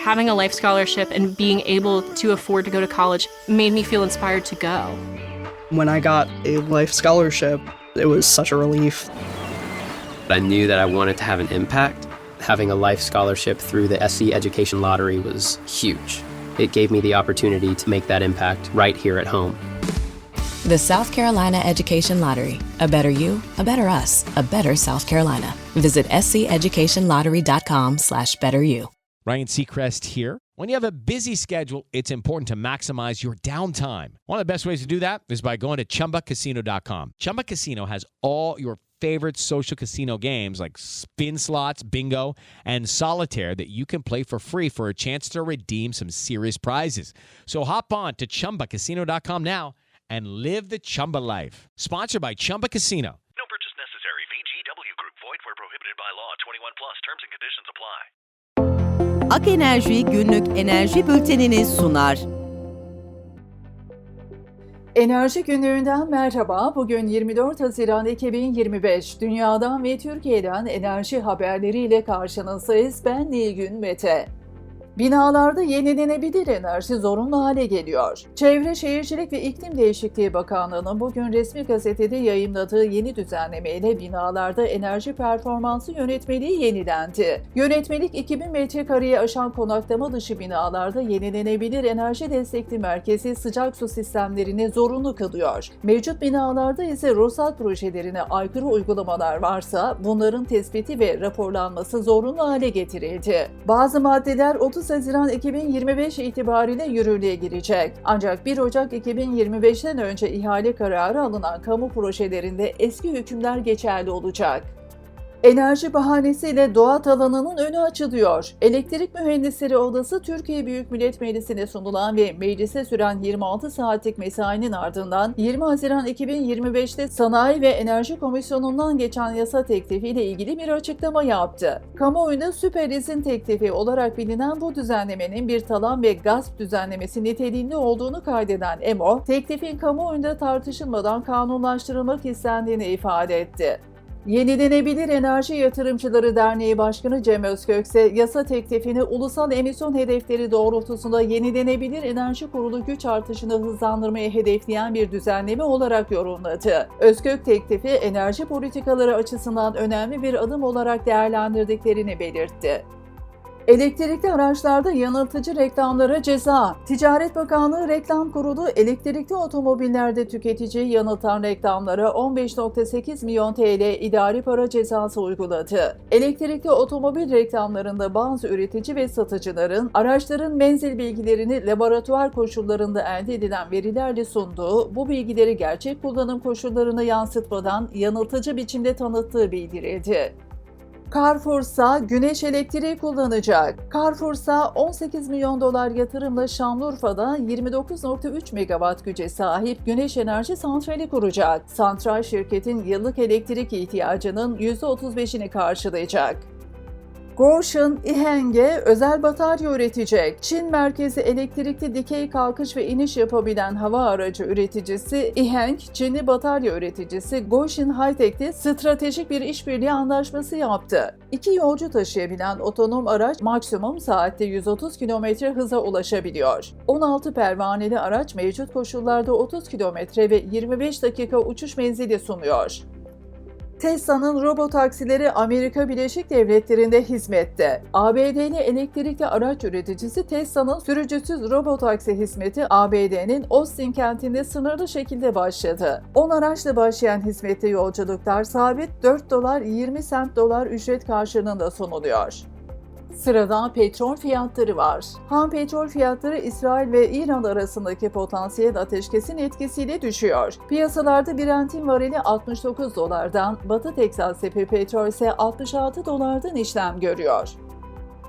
having a life scholarship and being able to afford to go to college made me feel inspired to go. When I got a life scholarship, it was such a relief. I knew that I wanted to have an impact. Having a life scholarship through the SC Education Lottery was huge. It gave me the opportunity to make that impact right here at home. The South Carolina Education Lottery. A better you, a better us, a better South Carolina. Visit sceducationlottery.com slash better you. Ryan Seacrest here. When you have a busy schedule, it's important to maximize your downtime. One of the best ways to do that is by going to chumbacasino.com. Chumba Casino has all your favorite social casino games like spin slots, bingo, and solitaire that you can play for free for a chance to redeem some serious prizes. So hop on to chumbacasino.com now and live the Chumba life. Sponsored by Chumba Casino. No purchase necessary. VGW Group. Void where prohibited by law. 21 plus. Terms and conditions apply. Ak Enerji günlük enerji bültenini sunar. Enerji günlüğünden merhaba. Bugün 24 Haziran 2025. Dünyadan ve Türkiye'den enerji haberleriyle karşınızdayız. Ben Nilgün Mete. Binalarda yenilenebilir enerji zorunlu hale geliyor. Çevre Şehircilik ve İklim Değişikliği Bakanlığı'nın bugün resmi gazetede yayımladığı yeni düzenlemeyle binalarda enerji performansı yönetmeliği yenilendi. Yönetmelik 2000 metrekareye aşan konaklama dışı binalarda yenilenebilir enerji destekli merkezi sıcak su sistemlerini zorunlu kılıyor. Mevcut binalarda ise ruhsat projelerine aykırı uygulamalar varsa bunların tespiti ve raporlanması zorunlu hale getirildi. Bazı maddeler 30 Haziran 2025 itibariyle yürürlüğe girecek. Ancak 1 Ocak 2025'ten önce ihale kararı alınan kamu projelerinde eski hükümler geçerli olacak. Enerji bahanesiyle doğat alanının önü açılıyor. Elektrik Mühendisleri Odası Türkiye Büyük Millet Meclisi'ne sunulan ve meclise süren 26 saatlik mesainin ardından 20 Haziran 2025'te Sanayi ve Enerji Komisyonu'ndan geçen yasa teklifiyle ilgili bir açıklama yaptı. Kamuoyunda süper izin teklifi olarak bilinen bu düzenlemenin bir talan ve gasp düzenlemesi niteliğinde olduğunu kaydeden EMO, teklifin kamuoyunda tartışılmadan kanunlaştırılmak istendiğini ifade etti. Yenilenebilir Enerji Yatırımcıları Derneği Başkanı Cem Özkök ise yasa teklifini ulusal emisyon hedefleri doğrultusunda yenilenebilir enerji kurulu güç artışını hızlandırmayı hedefleyen bir düzenleme olarak yorumladı. Özkök teklifi enerji politikaları açısından önemli bir adım olarak değerlendirdiklerini belirtti. Elektrikli araçlarda yanıltıcı reklamlara ceza. Ticaret Bakanlığı Reklam Kurulu elektrikli otomobillerde tüketiciyi yanıltan reklamlara 15.8 milyon TL idari para cezası uyguladı. Elektrikli otomobil reklamlarında bazı üretici ve satıcıların araçların menzil bilgilerini laboratuvar koşullarında elde edilen verilerle sunduğu, bu bilgileri gerçek kullanım koşullarına yansıtmadan yanıltıcı biçimde tanıttığı bildirildi. Carrefour'sa güneş elektriği kullanacak. Carrefour'sa 18 milyon dolar yatırımla Şanlıurfa'da 29.3 megawatt güce sahip güneş enerji santrali kuracak. Santral şirketin yıllık elektrik ihtiyacının %35'ini karşılayacak. Gotion İhenge özel batarya üretecek. Çin merkezi elektrikli dikey kalkış ve iniş yapabilen hava aracı üreticisi İheng, Çinli batarya üreticisi Gotion Hightech'te stratejik bir işbirliği anlaşması yaptı. İki yolcu taşıyabilen otonom araç maksimum saatte 130 km hıza ulaşabiliyor. 16 pervaneli araç mevcut koşullarda 30 km ve 25 dakika uçuş menzili sunuyor. Tesla'nın robotaksileri Amerika Birleşik Devletleri'nde hizmette. ABD'li elektrikli araç üreticisi Tesla'nın sürücüsüz robotaksi hizmeti ABD'nin Austin kentinde sınırlı şekilde başladı. 10 araçla başlayan hizmette yolculuklar sabit 4 dolar 20 sent dolar ücret karşılığında sunuluyor. Sırada petrol fiyatları var. Ham petrol fiyatları İsrail ve İran arasındaki potansiyel ateşkesin etkisiyle düşüyor. Piyasalarda Brent'in varili 69 dolardan, Batı Teksas tepe petrol ise 66 dolardan işlem görüyor.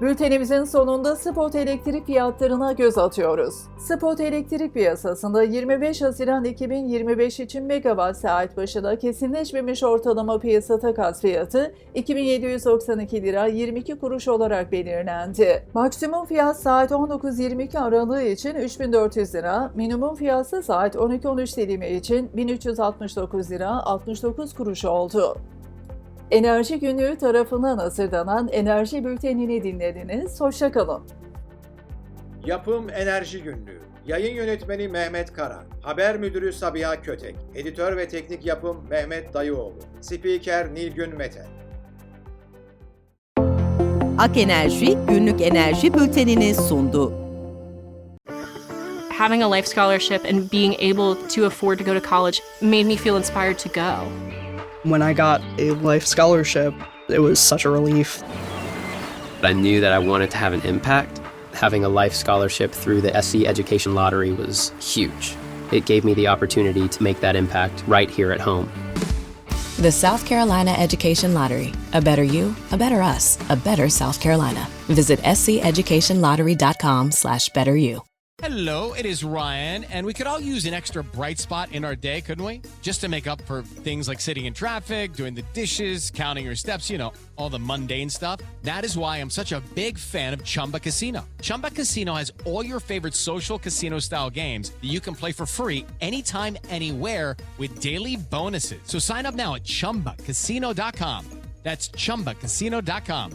Bültenimizin sonunda spot elektrik fiyatlarına göz atıyoruz. Spot elektrik piyasasında 25 Haziran 2025 için megawatt saat başına kesinleşmemiş ortalama piyasa takas fiyatı 2792 lira 22 kuruş olarak belirlendi. Maksimum fiyat saat 19.22 aralığı için 3400 lira, minimum fiyatsa saat 12.13 dilimi için 1369 lira 69 kuruş oldu. Enerji Günlüğü tarafından hazırlanan Enerji Bülteni'ni dinlediniz. Hoşçakalın. Yapım Enerji Günlüğü. Yayın yönetmeni Mehmet Kara. Haber müdürü Sabiha Kötek. Editör ve teknik yapım Mehmet Dayıoğlu. Spiker Nilgün Mete. Ak Enerji günlük enerji bültenini sundu. Having a life scholarship and being able to afford to go to college made me feel inspired to go. When I got a life scholarship, it was such a relief. I knew that I wanted to have an impact. Having a life scholarship through the SC Education Lottery was huge. It gave me the opportunity to make that impact right here at home. The South Carolina Education Lottery. A better you, a better us, a better South Carolina. Visit sceducationlottery.com slash better you. Hello, it is Ryan, and we could all use an extra bright spot in our day, couldn't we? Just to make up for things like sitting in traffic, doing the dishes, counting your steps, you know, all the mundane stuff. That is why I'm such a big fan of Chumba Casino. Chumba Casino has all your favorite social casino style games that you can play for free anytime, anywhere with daily bonuses. So sign up now at chumbacasino.com. That's chumbacasino.com.